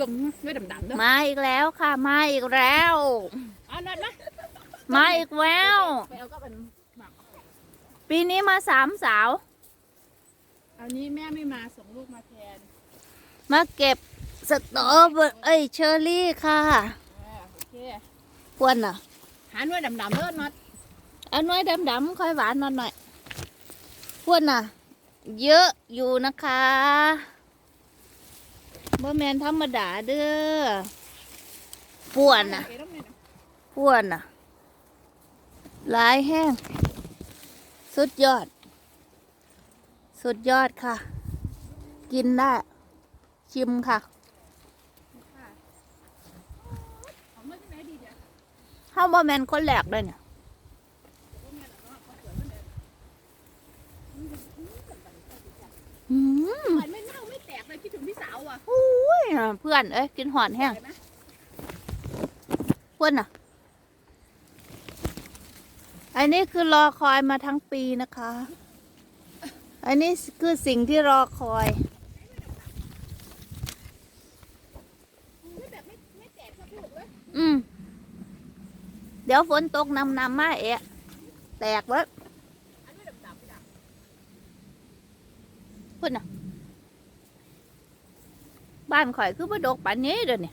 ตรงๆด้วยดำๆเด้อมาอีกแล้วค่ะ มาอีกแล้วเอานัดนะมาอีกแล้ว ไปเอาก็เป็นหมักปีนี้มาสามสาว เอานี้แม่ไม่มาส่งลูกมาแทนมาเก็บสตรอเบอร์เอ้ยเชอร์รี่ค่ะอ่าโอเคพวนอะหาหน่วยดำๆเด้อนัดเอาน้อยดำๆค่อยหวานหน่อยหน่อยพวนอะ เยอะอยู่นะคะ บ่แมนธรรมดาเด้อพวนอะเาไปน้ำเนี่ยนะพวนอะลายแห้ง สุดยอด สุดยอดค่ะ กินได้ ชิมค่ะค่ะเอาวเฮาบ่แมนคนแหลกเลยเนี่ย ถึงพี่สาวอะอุ้ยเพื่อนเอ้ยกินหอนแห้งเห็นไหมเพื่อนอะ อันนี้คือรอคอยมาทั้งปีนะคะ อันนี้คือสิ่งที่รอคอยไม่แบบไม่ไม่แตกสักลูกเลยอืมเดี๋ยวฝนตกนำนำมาเอะแตกเว้ยอันนี้ดำๆไม่ดเพื่อนอะ บ้านข่อยคือบ่ดกปานนี้เดี๋ยวนี้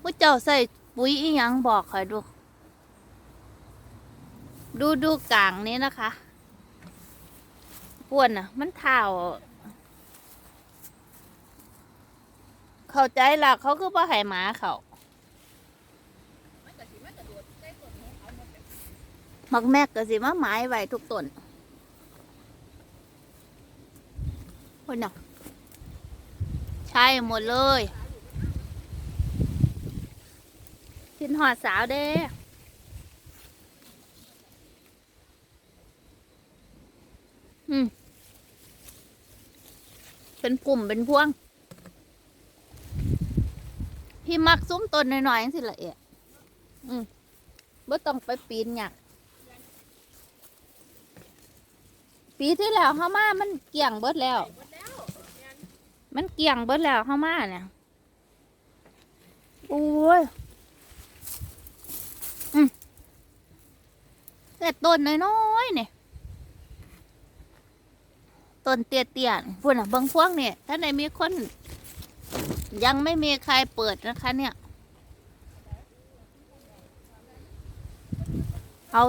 ผู้เจ้าใส่ปุ๋ยอีหยังบอกข่อยดู ดูดูกลางนี้นะคะป่วนอะ มันเท่าเข้าใจละเขาคือบ่ให้หมาเขามักระสีมันกระโดดใกล้ต้นนี้เอาหมักแมกก็สิมาหมายไว้ทุกต้น คนน่ะใช่หมดเลยกินหอดสาวเด้อืมเป็นกลุ่มเป็นพวง พี่มักซุ้มต้นหน่อยๆสิละเอียดอืมบ่ต้องไปปีนหยักปีที่แล้วเฮามามันเกี่ยงเบิดแล้ว หมดแล้วเนี่ย มันเกี่ยงเบิดแล้วเฮามาเนี่ยโอ้ยอืมแต่ต้นน้อยๆเนี่ยต้นเตี้ยๆพุ่นอะเบางพวงเนี่ย ถ้าในมีคน ยังไม่มีใครเปิดนะคะ เนี่ย เอา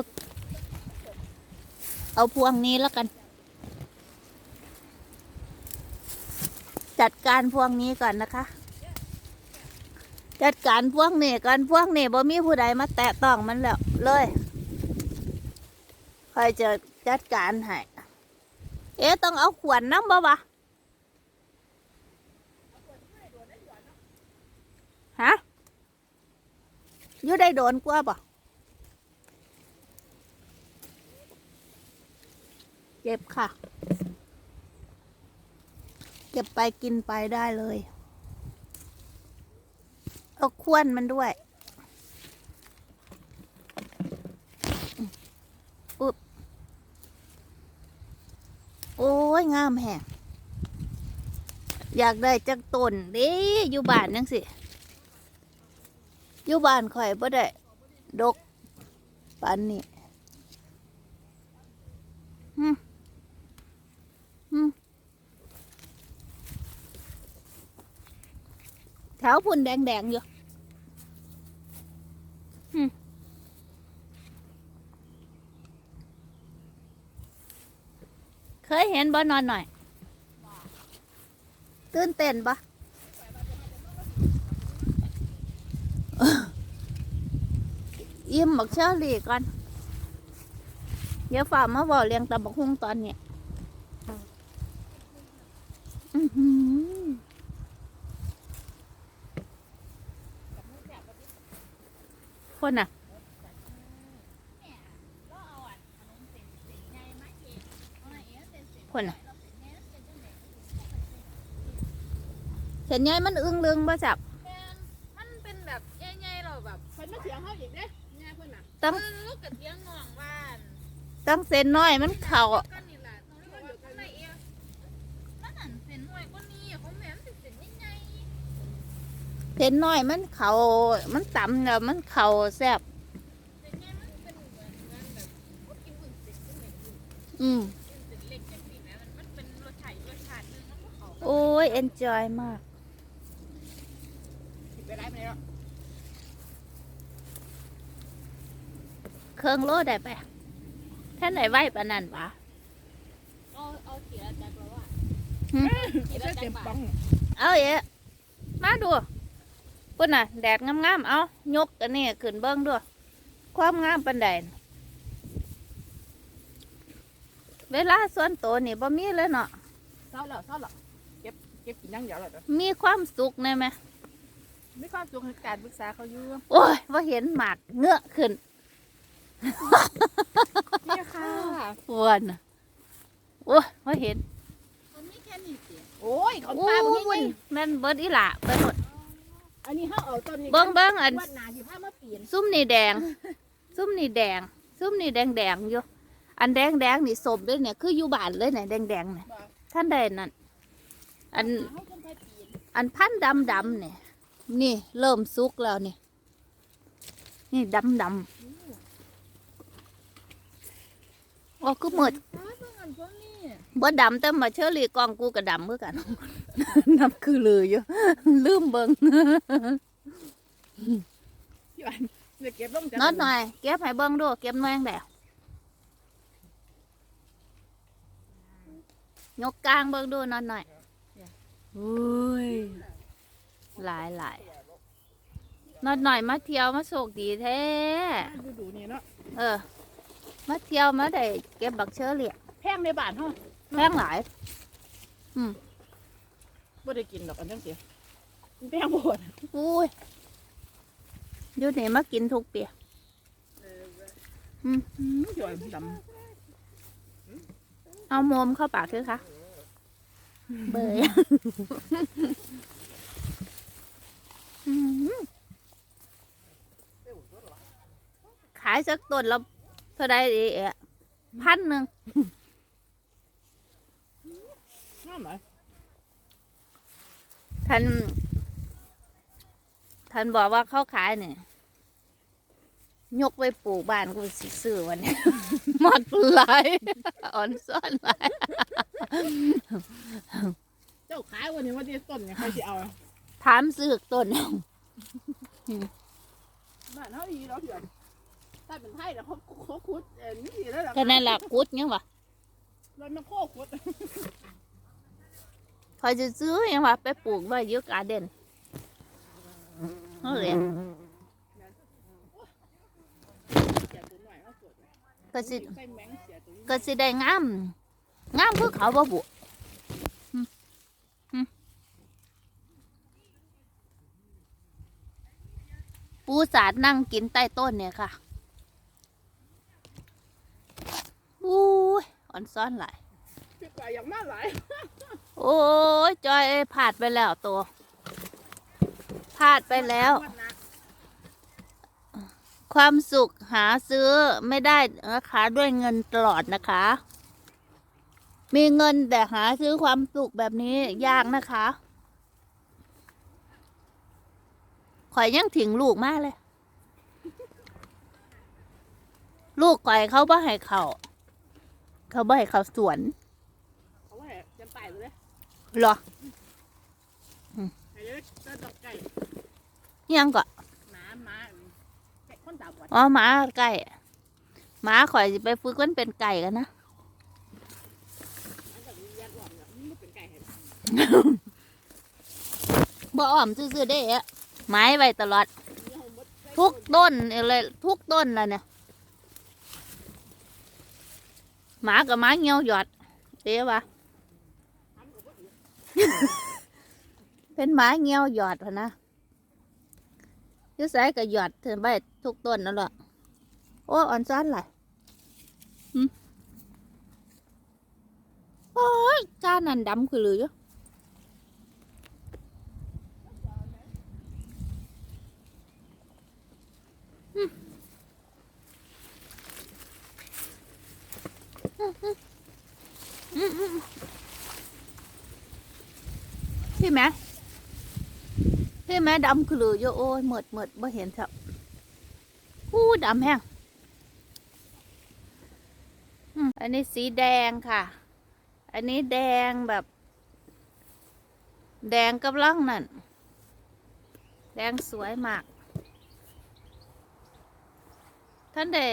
เอาพวงนี้แล้วกัน จัดการพวงนี้ก่อนนะคะ จัดการพวงนี่ก่อนพวงนี่บ่มีผู้ใดมาแตะต้องมันแล้วเลยคอยจะจัดการให้เอ๊ะต้องเอาขวดน้ำบ่วะฮะยู่ได้โดนกว่าบ่เจ็บค่ะ ก็บไปกินไปได้เลย เอาควนมันด้วย อุ๊บ โอ้ย งามแฮงอยากได้จักต้นเดิอยู่บ้านนังสิ อยู่บ้านข่อยบ่ได้ ดกปานนี้อืมอืม แถวพุ่นแดงๆอยู่อืมเคยเห็นบ่นอนหน่อย ตื่นเต้นปะอิ่มบักเชอรี่ก่อน เดี๋ยวฝ่ามาบอกเรียงตะบักฮุ่งตอนนี้ อือหือ คนอะ คนอะเห็นไงมันอึ้งลึงบ่จับแม่นมันเป็นแบบใหญ่ๆเราแบบเพิ่นมาเสียงเขาอีกเด้เนี่ยเพิ่นน่ะต้องเออกับเทียงงองบ้านต้องเส้นน้อยมันเข่า ก็นี่แหละน้องอยู่ข้างในเองมัน น่อยกว่านี้ของแม่มันเป็นเส้นใหญ่ เส้นน้อยมันเขามันต่ำแล้วมันเขาแซ่บๆเส้นใหญ่มันเป็นเหมือนเหมือนแบบพวกกินอุ่นเส้นก็เหมือนอุ่นอืมเส้นเล็กจังสิแม่มันมันเป็นรสชาติรสชาติหนึงมันก็เข้ากันโอ้ยเอนจอยมากไปไล่ไปแล้วเครื่องโลได้ไปท่านไหนไหวปานนันปะเอาเอาเขียจากเราอะหึเขียจากปากเอาเอะมาดู ปุ่นน่ะ แดดงามๆเอายกกันนี่ขึ้นเบิ้งด้วย ความงามปันใดน่ะเวลาส่วนตัวนี่บ่มีเลยเนาะเศร้าแล้วเศร้าแล้วเก็บเก็บกินอยังเดียวแล้วเด้อมีความสุขในไหมมีความสุขในการปรึกษาเขาอยู่โอ้ยว่าเห็นหมากเงื้อขึ้นนี่ค่ะปวนน่ะโอ้ยว่าเห็น มันมีแค่นี้สิโอ้ยเขาโอ้ปลาบ่มียแม่นเบิดอีหละไปหมด อันนี้เฮาเอาต้นนี้เบิ้งเบิ้งอันวัดหนาสิพามาเปลี่ยนซุ้มนี่แดง ซุ้มนี่แดง ซุ้มนี่แดงแดงๆอยู่ อันแดงแดงๆนี่สมเลยเนี่ย คืออยู่บ้านเลยเนี่ยแดงแดงๆเนี่ยบ่ท่านใดนั่น อันเฮาจนไปเปลี่ยนอันพันดำดำๆเนี่ย นี่เริ่มสุกแล้วนี่ นี่ดำดำโอ้ก็หมดอ้าวเบิ่งอันพวกนี้บ่ดำแต่มาเชอรี่กองกูก็ดำเมื่อกันดำคือลืออยู่ลืมเบิงอยู่อันเดี๋ยวเก็บลงจากนอดหน่อยเก็บให้เบิงดูเก็บหน่อยแดยกกลางเบิงดูนอดหน่อยอุ้ยหลายหลายนอดหน่อยมาเที่ยวมาโชคดีแท้ดูดูนี่เนาะเออมาเที่ยวมาได้เก็บบักเชอรี่ แพงในบ้านเฮาแพงหลายบ่ได้กินดอกอันจังซี่มันแพงโพดอุ้ยอยู่นี่มากินทุกเปียอืมอยู่อันดำเอาโมมเข้าปากคือคะเบยอืมขายสักต้นแล้วเท่าไดดีเอะพันหนึ่ง งามหน่อยท่านท่านบอกว่าเขาขายเนี่ยยกไปปลูกบ้านกูสิซื้อวันนี้มักหลายอ่อนซ่อนหลายเจ้าขายวันนี้ว่าที่ต้นเนี่ยใครสิเอาถามซื้อต้นบ้านเฮาอีเราเถื่อนถ้าเป็นไทยแล้วเขาเขาขุดเอ็นนี่สิแล้วล่ะก็นั่นแหละกุดยังวะรถมันโคขุด คอยจะซื้อยังวะไปปลูกไว้อยุกาเด่นเขาเรียนเสียตัวหน่ออเลยก็สิก็สิได้งามงามคือเขาบ่บุปูสาดนั่งกินใต้ต้นเนี่ยค่ะอู้ยอ่อนซ้อนหลายพี่กอย่างมาหลาย โอ้ยจอยผ่านไปแล้วตัวพลาดไปแล้ว ความสุขหาซื้อไม่ได้นะคะด้วยเงินตลอดนะคะ มีเงินแต่หาซื้อความสุขแบบนี้ยากนะคะข่อยยังถึงลูกมากเลย ลูกข่อยเขาบ่ให้เขา เขาบ่ให้เขาสวน เอาไว้จำไปเลย เหรอให้เลยก็ดอกไก่ยังก็หมาหมาไก่คนตาบอดอ๋อหมาไก่หมาข่อยสิไปฝึกมันเป็นไก่กันนะมันก็มียัดหลอมเนี่ยมันบ่เป็นไก่ให้บ่อ้อมซื่อๆได้อะไม้ไว้ตลอดมีเอาหมดใส่ทุกต้นเลยทุกต้นเลยเนี่ยหมากับหมาเงี้ยวหยอดเอ๊ะวะทำกับบ่ดี เป็นหมาเงี้ยวหยอดพะนะอยุสายกับหยอดถึงไปทุกต้นนั่นแหละโอ้อ่อนซ้อนไหลายโอ้ยก้านันดำคือหรืออยู่พี่แม่ พี่แม่ดำคือลืออยู่โอ้ยหมดหมดบ่เห็นครับอู้ดำแห้งอันนี้สีแดงค่ะ อันนี้แดงแบบ แดงกำลังนั่น แดงสวยมาก ท่านได้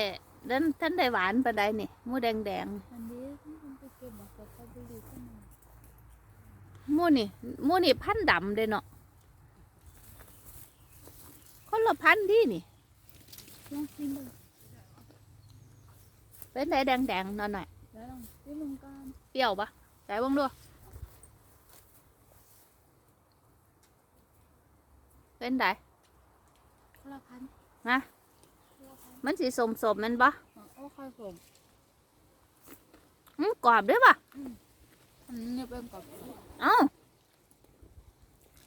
ท่านท่านได้หวานปานใดนี่มูแดงแดงอันนี้มันไปเก็บบักกะเพราบุรีขึ้นมา ห มูนี่หมูนี่พันธุ์ดำเด้เนาะคนละพันธุ์ที่นี่ลองชิมดูเป็นไดแดงแดงๆหน่อยหน่อยแล้วลองชิมมึงก่อนๆเปรี้ยวปะใจบ้างด้วยเป็นไดคนละพันนะคนละพันมันสีสมสมๆแมันปะอ๋อโอ้ค่อยผมอืมกรอบด้วยปะอันนี้เป็นกับ เอ้า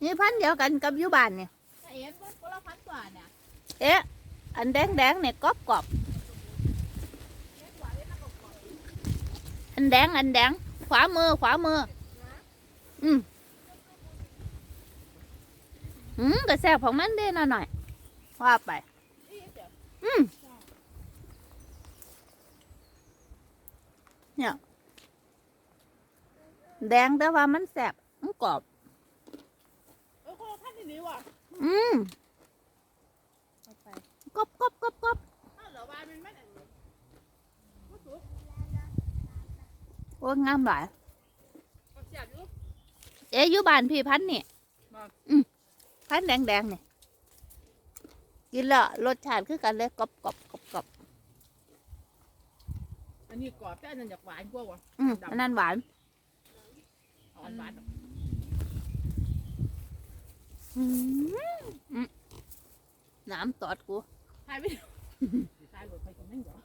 นี่พันธุ์เดียวกันกับอยุบานเนี่ยเอ็นคนละพันกว่าเนี่ยเอ๊ะอันแดงแดงๆเนี่ยกรอบกรอบอันแดงอันแดงขวามือขวามือ อืมอืมกระแสบของมันเด้หน่อยหน่อยๆว่าไป อืมเนี่ย แดงแต่ว่ามันแสบมันกรอบ เออคนละพันนี่ว่ะอืมเอาไปกรอบกรอบกรอบกรอบอ้าวเหรอว่ามันไม่ได้ก็ถูกโอ้ยงามหลายก็เสียบอยู่เอ๊ะอยู่บ้านพี่พันธุ์นี่บอกอืมพันธุ์แดงแดงๆนี่กินและรสชาติคือกันเลยกรอบกรอบกรอบกรอบอันนี้กรอบแต่อันนั้นอยากหวานกว่าว่ะอืมอันนั้นหวานเอาอันหวานอืมอืมน้ำตอดกูทายไปทายหมดไปกับแม่งเหรอ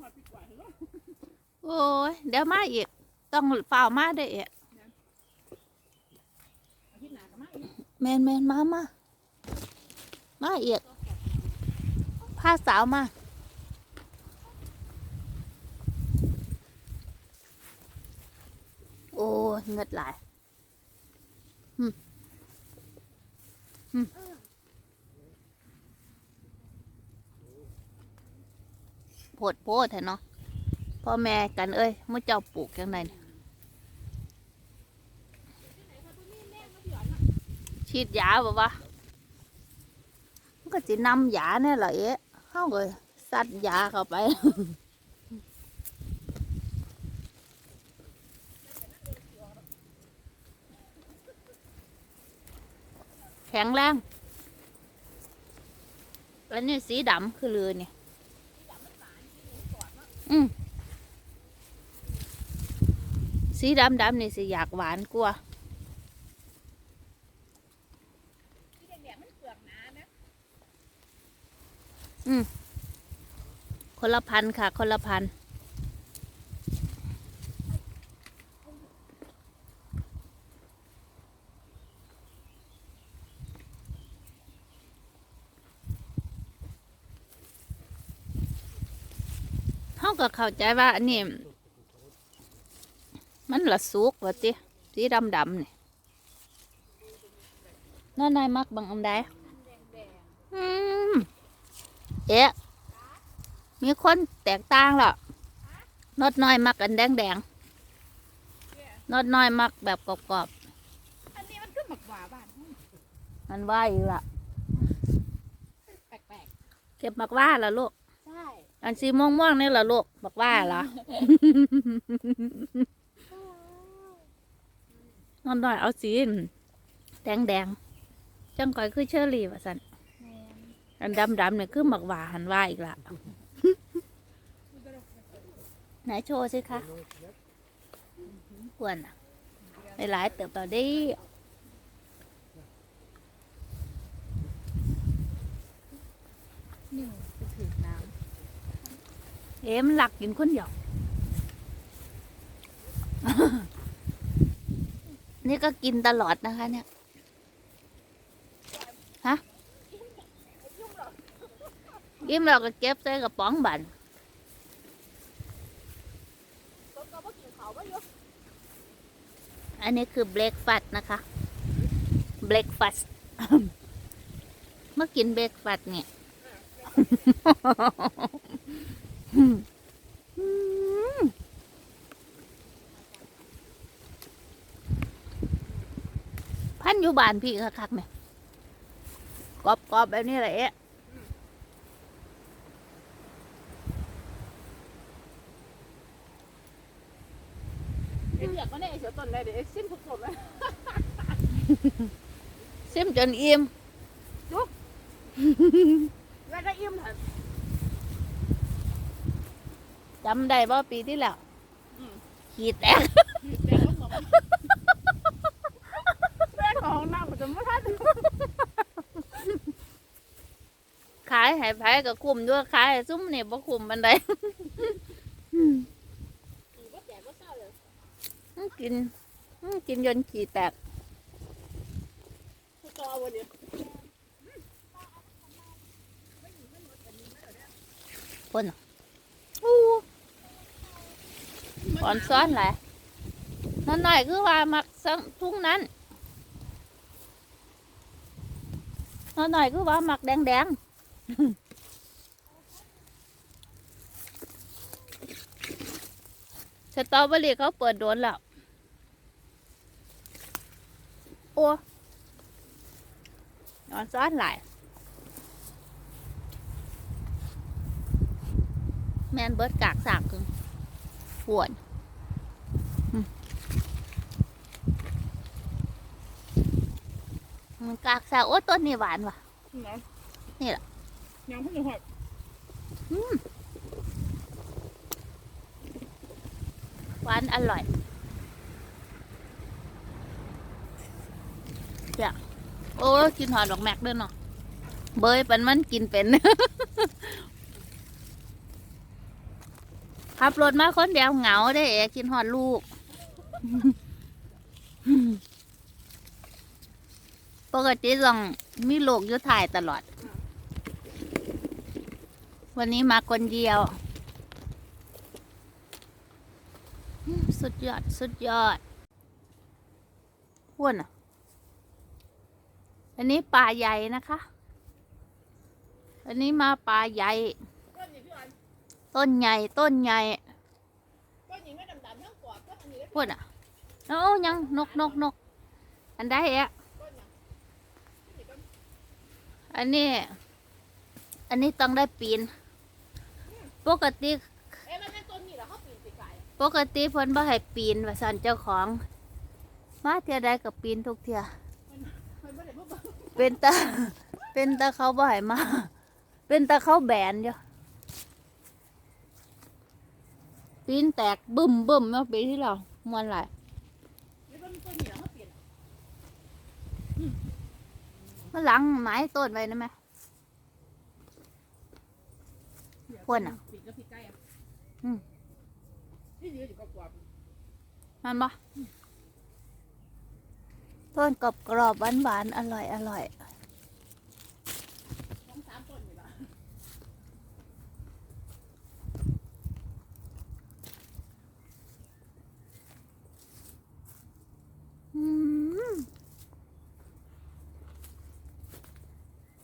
หอดปีกว่าเหรอโอ้ย เดี๋ยวมาอีก ต้องเฝ้าวมาได้อีกอาทิตย์หน้าก็มาอีกแมนแมนมามา มาอีกพาสาวมา โอ้เงือดไหลายอืมอืมโพดโพดแท้เนาะพ่อแม่กันเอ้ยมื่อเจ้าปลูกยังไงฉีดยาบ่วะมันก็จะนำยาเนี่ยเหรอเอ๊ะเข้าเลยซัดยาเข้าไป แข็งแรงแล้วนี่สีดำคือเรือเนี่ยอืมสีดำดำนี่สิอยากหวานกว่าที่แดงๆมันเปลือกหนานะคนละพันค่ะ คนละพัน ก็เข้าใจว่าอันนี้มันละสุกว่าติสีดำดำๆนี่น้านายมักบังอันใดอืมเอ๊ะมีคนแตกต่างหรอนอดน้อยมักอันแดงแดงๆนอดน้อยมักแบบกรอบอันนี้มันคือหมักหวาบ้านๆมันว่าอีกละแปลกเก็บมักว่าละลูกๆใช่ อันสีม่วงม่วงๆนี่ละลูกมักว่าเหรอนอนน้อยเอาสีแดงแดงจังก่อยคือเชอรี่ว่าสันอันดำดำๆเนี่ยคือหมักหวาหันว่าอีกละไหนโชว์สิคะควรอะไปหลายเติบต่อได้นิ่วไปถือน้ เอ๊ะมันหลักกินคนเดียว นี่ก็กินตลอดนะคะ เนี่ย ฮะกินเราก็เก็บใส่กระป๋องบันอันนี้คือเบรกฟาสนะคะเบรกฟาสเมื่อกินเบรกฟาสเนี่ย พันอยู่บ้านพี่คักๆไหมกรอบๆแบบนี้แหละเอ๊ะไอ้เหี้ยก็ได้ไอ้เสือต้นได้เดี๋ยวไอ้สิ้นทุกต้นเลยซิมจนอิ่มแล้วก็อิ่มหัน จำได้บ่ปีที่แล้วอืม ขีดแตกแดงก็หมดแม่ของน้ำมันจะไม่ทันขายให้ไผก็คุมด้วยขายให้ซุ่มนี่บ่คุมบันไดก็แจกก็เศร้าเลยอื้อกินอื้อกินจนขีดแตกกูต่อวันนี้พ่นน่ะอู้ อ่อนซ้อนหลายนั่นหน่อยคือว่ามักสังทุ่งนั้นนั่นหน่อยคือว่ามักแดงๆสตอเบอรี่เขาเปิดโดนแล้ว โอ้นอนซ้อนหลายแมนเบิร์ดกากสากคือปวดอืม มันกากสากโอ้ต้นนี่หวานว่ะนะนี่ล่ะยังเพิ่งจะหอดหวานอร่อยจ้ะโอ้กินหอดดอกแม็กด้วยเนาะเบยปันมันกินเป็น ขับรถมาคนเดียวเหงาได้เอกินหอดลูก ปกติต้องมีลูกอยู่ถ่ายตลอด วันนี้มาคนเดียว สุดยอด สุดยอดห้วนอะ อันนี้ป่าใหญ่นะคะ อันนี้มาป่าใหญ่ ต้นใหญ่ ต้นใหญ่ต้นนี้ไม่ดำๆทั้งกวนอะ โอ้ยังนกนกนก อันใดเอะ อันนี้ อันนี้ต้องได้ปีน ปกติ เอ๊ะมันเป็นต้นนี้เหรอเขาปีนปีกายปกติเพิ่นบ่ให้ปีนว่าซั่นเจ้าของ มาเที่ยใดก็ปีนทุกเที่ยมันไม่ได้เพิ่งเป็นตา เป็นตาเขาบ่ให้มา เป็นตาเขาแบนอยู่ปีนแตกบึ้มบึ้มเมื่อปีที่แล้วมวนหลาย นี่มันต้นนี้เหรอเขาเปลี่ยน มาหลังไม้ต้นไว้นะแม่พ่นอะอืมนี่ดีอยู่กับกวาดมันบ่ต้นกรอบกรอบหวานหวานอร่อยอร่อย สองสามต้นนี่ละ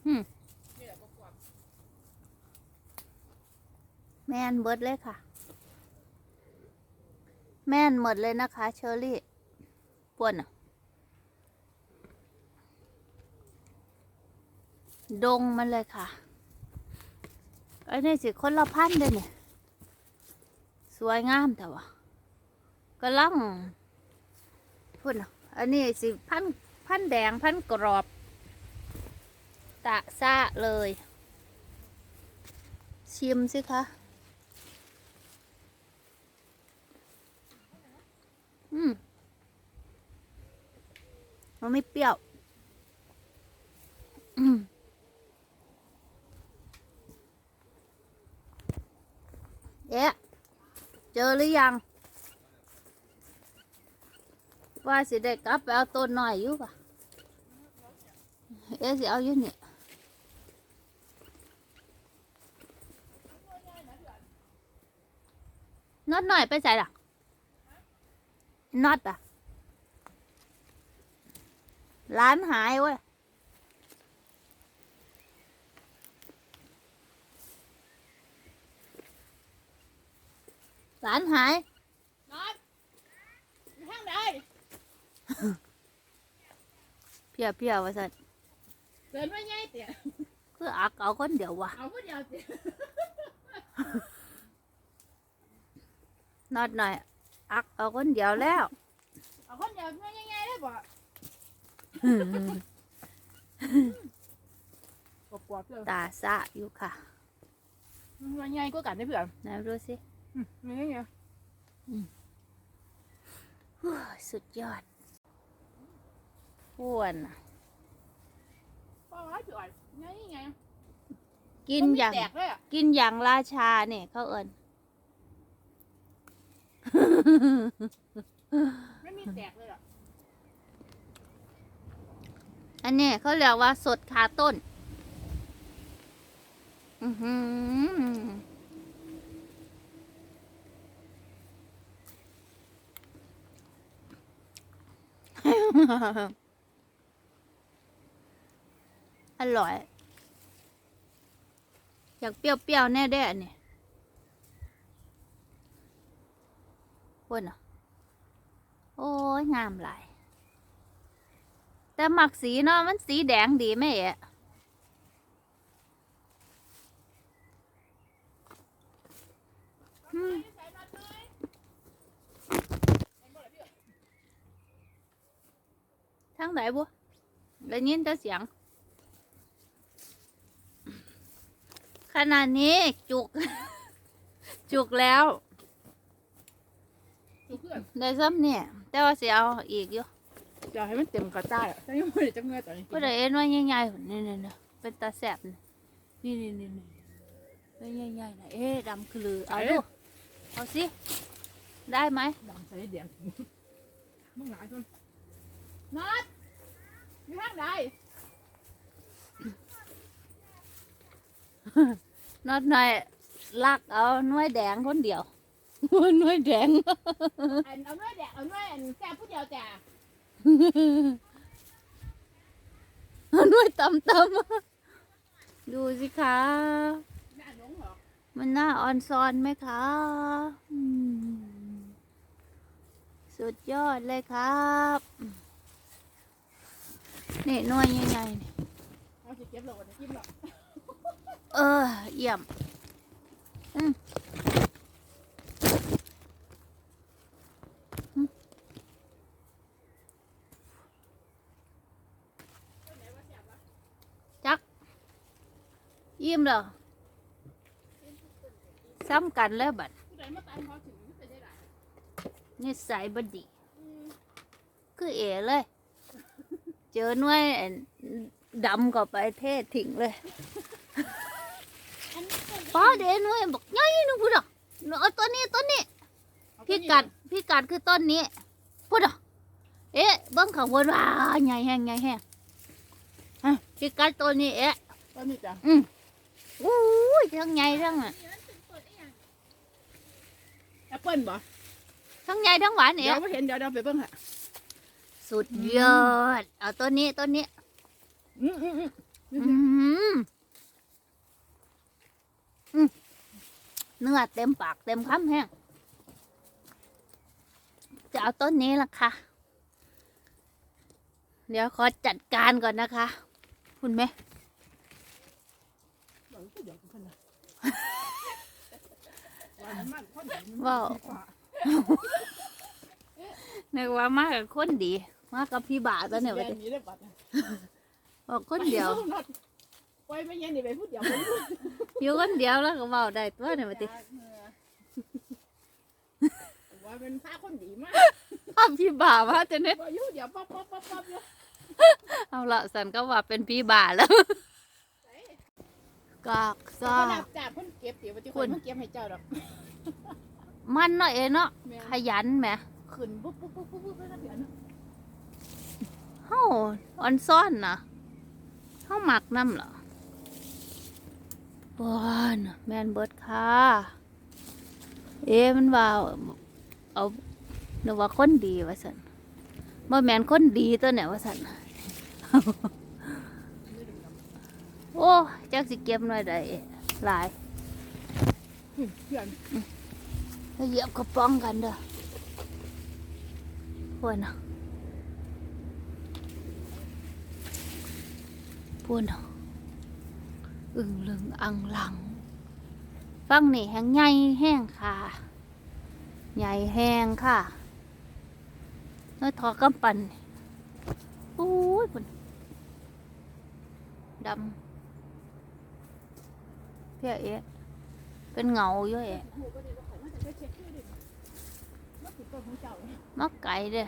อืม นี่แหละกับกวาด แม่นเบิดเลยค่ะ แม่นหมดเลยนะคะเชอรี่ป่วนอะดงมันเลยค่ะอันนี้สิคนละพันธุ์เลยเนี่ย สวยงามแต่ว่าก็ลังพูดนะอันนี้สิพันธ์พันธ์แดงพันธ์กรอบ ตะซะเลย ชิมสิคะ อืมมันไม่เปรี้ยว อืมเอ๊ะเจอหรือยัง ว่าสิได้กลับไปเอาต้นหน่อยอยู่ปะเอ๊ะสิเอาอยู่เนี่ยน็อตหน่อยไปใส่ล่ะ น็อตอะ ร้านหายเว้ย ร้านหายนอนอยู่ทางใดเพียเพียว่าสันเดินมาไงเตี๋ยคืออักเอาคนเดียววะเอาผู้เดียวเตี๋ยนอดหน่อย อักเอาคนเดียวแล้ว เอาคนเดียวมาไงๆได้บ่กบกวบเลยตาสะอยู่ค่ะมาไงก็กันได้เพื่อนไหนดูสิมาไงโอ้ยสุดยอดอ้วนน่ะป้าว่าเพื่อนไงไงกินอย่างแตกเลยอะกินอย่างราชาเนี่ยเขาเอิน ไม่มีแตกเลยอะอันนี้เขาเรียกว่าสดคาต้น อือหืออร่อย อยากเปรี้ยวๆแน่ได้อันนี้ พ่นโอ้ยงามหลาย แต่หมักสีเนาะมันสีแดงดีไหมเอะทั้งไหนบุได้ยินแต่เสียง ขนาดนี้จุก จุกแล้ว เพื่อนได้ซ้ำเนี่ยแต่ว่าสิเอาอีกอยู่จะให้มันเต็มกระจายอะแต่ยังไม่ได้จังเงยตอนนี้ก็ได้เอ็นว่าใหญ่ๆนี่นี่นี่เป็นตาแสบนี่นี่นี่นี่เป็นใหญ่ๆนะเอ๊ะดำคือลือเอาดูเอาสิได้ไหมดำใส่แดงมึงหลายคนนัดอยู่ทางใดนอดหน่อยลักเอาหน่วยแดงคนเดียว หน่วยแดง อันเอาด้วยแดกเอาด้วยอันแซ่บผู้เดียวจ้ะหน่วยตำตำๆดูสิคะหน้าหลงเหรอมันน่าออนซอนไหมคะอืมสุดยอดเลยครับนี่หน่วยใหญ่ๆนี่เอาสิเก็บหลงนะจิ้มหรอกเออเยี่ยมอืมอืม ยิ้มเหรอซ้ำกันแล้วบัดผู้ใดมาตามเขาถึงจะได้หลายนิสัยบดีอืมคือเอ๋เลย เจอหน่วยอันดำก็ไปเทศทิ้งเลยอันนี้ต้นป้าเดนหน่วยบอกยัยนึกพูดอะเอาตัวนี้ตัวนี้ พี่กัดพี่กัดคือต้นนี้พูดอะเอ๊ะเบิ้งข้างบนว่าใหญ่แห้งใหญ่แห้งอะพี่กัดตัวนี้เอ๊ะต้นนี้จ้ะอืม อู้ยทั้งใหญ่ทั้งอะแอปเปิ้ลบ่ทั้งใหญ่ทั้งหวานเดี๋เอ๊ะยวไม่เห็นเดี๋ยวเดี๋ยวไปเบิ่งฮะสุดยอด เอาตัวนี้ตัวนี้ อืมอืมอืมอืมอืมเนื้อเต็มปากเต็มคำแห้งจะเอาต้นนี้ละค่ะ เดี๋ยวขอจัดการก่อนนะคะ คุณแม่ เดี๋ยวเดี๋ยวคนละวันมันมันคนไหนมันว้าวมีฟ้นึกว่ามากกับคนดี มากกับพี่บ่าตัวเนี่ยแบว่าบนี้เลยบัดน่ะบอกคนเดียวนัดปล่อยไปเย็นนี่ไปพูดเดียวไปพูดอยู่คนเดียวแล้วก็เบาได้ตัวเนี่ยว่าติว่าเป็นพระคนดีมากอ้าวพี่บ่าว่าจะเนี่ยว่าอยู่เดี๋ยวป๊อปป๊อปป๊อปป๊อปอยู่เอาละสันก็ว่าเป็นพี่บ่าแล้ว กากก็ซ่านับจากคนเก็บเดี๋ยววันที่คุคนณมาเก็บให้เจ้าดอกมันเนาะเอ๋เนาะแม่ขยันแหมขึ้นปุ๊บปุ๊บปุ๊บปุ๊บปุ๊บแล้วเดี๋ยวนะเฮาออนซ่อนนะเฮาหมักน้ำเหรอว้านแมนเบิดค่ะเอ๊ะมันว่าเอานึกว่าคนดีว่าสันบ่แมนคนดีตัวเนี่ยว่าสัน โอ้จักสิเก็บหน่อยได้หลายเพื่อนเหยียบกระป๋องกันเด้อพวนน่ะพวนน่ะอึ่งลึงอังหลัง ฟังนี่แห้งใหญ่แห้งค่ะ ใหญ่แห้งค่ะน้อยทอกำปั่นโอ้ยมันดำ พี้ยเอ๊ะเป็นเงาเยอะแอะหูก็ดีว่าข่อยะมักไก่เด้อ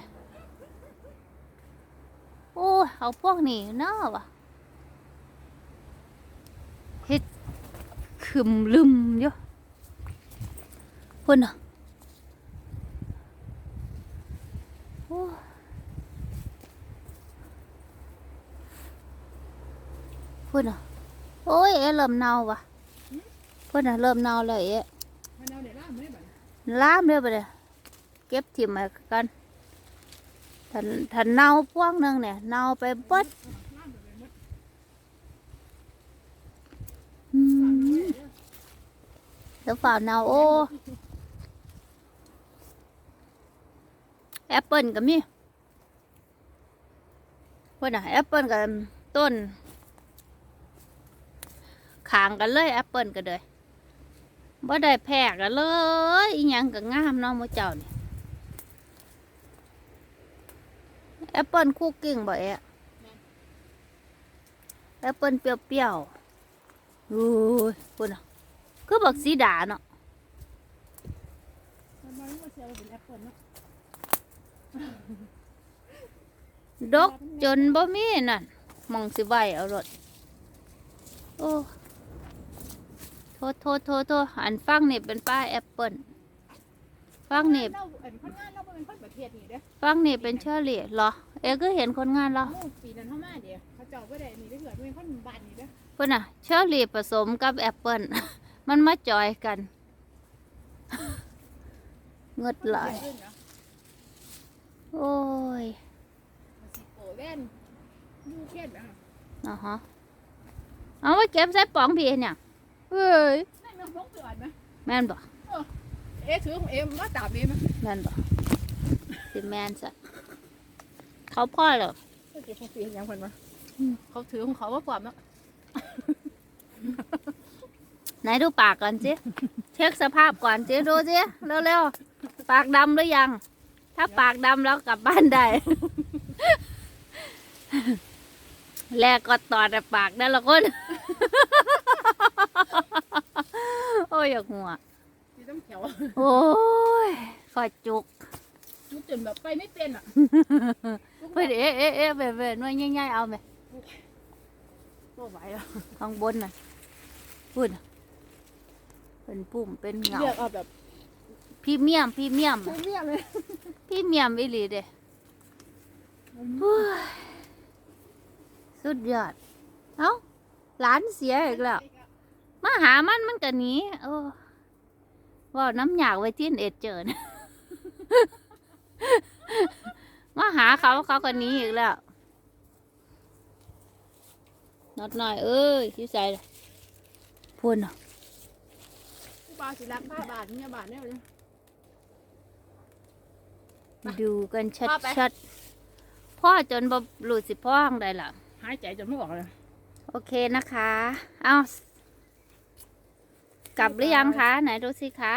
โอ้ยเอาพวกนี้เนาะวะเฮ็ดคึมลืมอยู่พุ่นน่ะโอ้พุ่นน่ะโอ้ยเอ๊ะเลมเน่าวะ พุ่นน่ะเริ่มเน่าแล้วเอ๊ะมันเอาเนี่ยล่ามไม่ได้บัดล้ามเด้อไปเลยเก็บถิ่มมากันถ้าถ้าเน่าพวกหนึงเนี่ยเน่าไปเบิดล่ามไปเลยมดอืสามมร้อยเด้อเดี๋ยวฝ่าเน่าโอ้แอปเปิลก็มีพวกน่ะแอปเปิลกับต้นขางกันเลยแอปเปิลก็เลย บ่ได้แพรกันเลยอีหยังก็งามเนาะมื้เจ้านี่แอปเปิลคุกกิ้งบ่แอะแอปเปิลเปรี้ยวๆโอ้ยพุ่นน่ะคือบักสีดาเนาะดกจนบ่มีนั่นมองสิไหวเอารถโอ้ ษโทษโทษโทษอันฟังนี่เป็นป้ายแอปเปิลฟังนี่เราเอ็นคนงานเราเป็นคนประเทศนี่เด้อฟังนี่เป็นเชอรี่เหรอ เอ๊ะก็เห็นคนงานเราเอ้าปีนั้นเข้ามาเดี๋ยวเขาเจ้าบ่ได้นี่ได้อเกิดเป็นคนบ้านนี่เด้อเพิ่นน่ะเชอรี่ผสมกับแอปเปิลมันมาจอยกันเงดหลายขึ้นเนาะโอ้ยมันสิโปเล่นยูเคนนะอ่าฮะเอาไว้เก็บใส่ป๋องพี่เนี่ย เฮ้ยนั่นมันพกเตือนไหมแม่นบ่เอ๊ะถือของเอ็มมาตามเอ็มนะแม่นบ่สิแม่นซะเขาพ่อเหรอเขาเก็บของปีเห็นยังคนวะอืมเขาถือของเขาว่าความเนาะไหนดูปากก่อนสิเช็คสภาพก่อนสิดูสิเร็วๆปากดำหรือยัง ถ้าปากดำแล้วกลับบ้านได้แลกก็ตอดแต่ปากนั่นละคน โอ้ยอยากหัวที่ต้องเขียวโอ้ยคอยจุกมันจนแบบไปไม่เป็นอะเพื่อนเอ๊ะเอ๊ะเอ๊ะเว้ยเว้ยน้อยง่ายๆเอาไหมตัวไหวอะข้างบนน่ะพูดน่ะเป็นปุ่มเป็นเงาเลือกเอาแบบพรีเมียมพรีเมียมพรีเมียมเลยพรีเมียมอีหลีเด้เฮ้ยสุดยอดเอ้าหลานเสียอีกแล้ว มาหามันมันก็หนีโอ้เว่าน้ำอยากไว้ที่เอ็ดเจอนะมาหาเขาเขาก็หนีอีกแล้วนอดหน่อย เอ้ยชิใส่เลยพูดเนาะปลาสิรักบ้าบาทเนี่ยบาทเนี่ยเลยดูกันชัดพ่อไปชัดๆพ่อจนบหลุดสิพ่อของใดล่ะหายใจจนไม่ออกเลย โอเคนะคะ เอา กลับหรือยังคะ ไหนดูสิคะ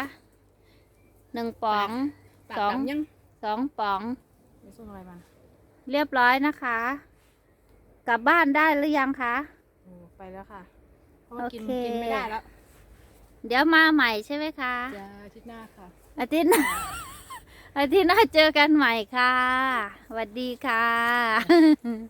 หนึ่งป๋องปากสองดำยังสองป๋อง ไม่ส่งอะไรมาเรียบร้อยนะคะ กลับบ้านได้หรือยังคะ โอ้ไปแล้วค่ะ เพราะว่ากินโอเค กินไม่ได้แล้วเดี๋ยวมาใหม่ใช่ไหมคะ จะอาทิตย์หน้าค่ะ อาทิตย์หน้า อาทิตย์หน้าเจอกันใหม่ค่ะสวัสดีค่ะ